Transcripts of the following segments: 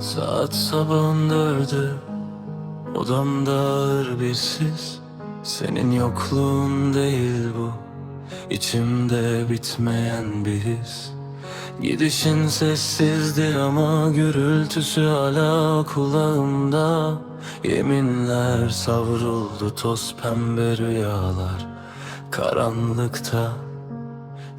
Şubat sabahın dördü Odamda ağır bir sis. Senin yokluğun değil bu İçimde bitmeyen bir his. Gidişin sessizdi ama gürültüsü hala kulağımda. Yeminler savruldu toz pembe rüyalar Karanlıkta.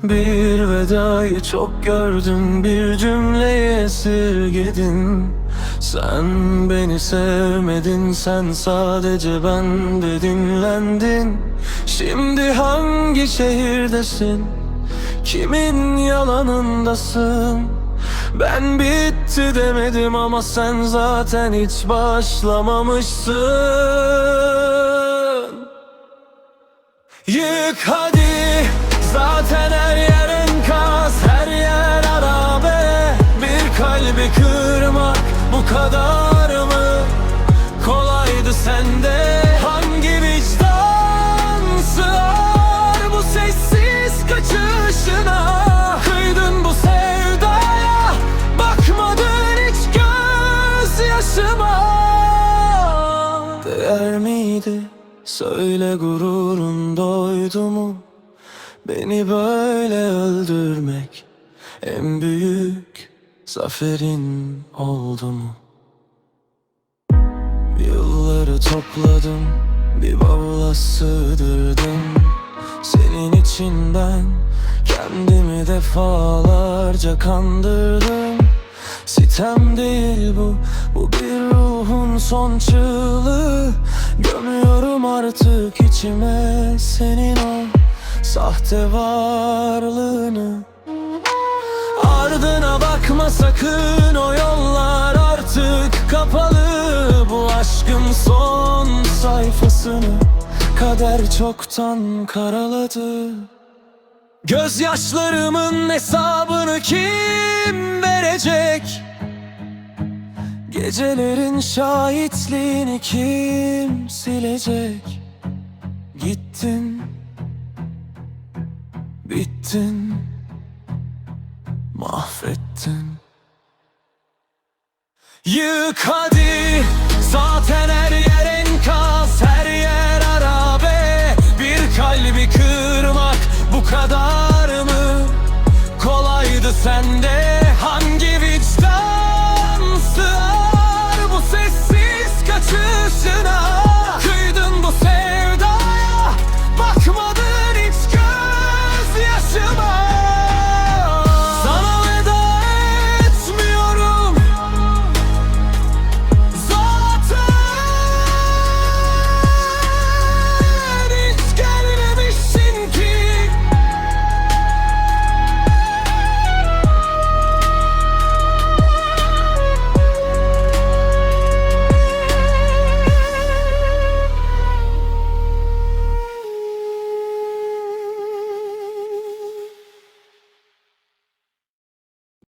Bir vedayı çok gördüm bir cümleyi esirgedin Sen beni sevmedin sen sadece bende dinlendin. Şimdi hangi şehirdesin? Kimin yalanındasın? Ben bitti demedim ama sen zaten hiç başlamamışsın. Yık hadi kadar mı Kolaydı sende Hangi vicdan sığar Bu sessiz kaçışına Kıydın bu sevdaya Bakmadın hiç gözyaşıma Değer miydi? Söyle gururun doydu mu? Beni böyle öldürmek En büyük zaferin oldu mu? Yılları topladım Bir bavula sığdırdım. Senin için ben Kendimi defalarca kandırdım. Sitem değil bu Bu bir ruhun son çığlığı. Gömüyorum artık içime Senin o sahte varlığını Ardına bakma sakın o yollar artık kapalı Bu aşkın son sayfasını kader çoktan karaladı Gözyaşlarımın hesabını kim verecek? Gecelerin şahitliğini kim silecek? Gittin, bittin zaten Yık hadi zaten her yer enkaz her yer arabe Bir kalbi kırmak bu kadar mı? Kolaydı sende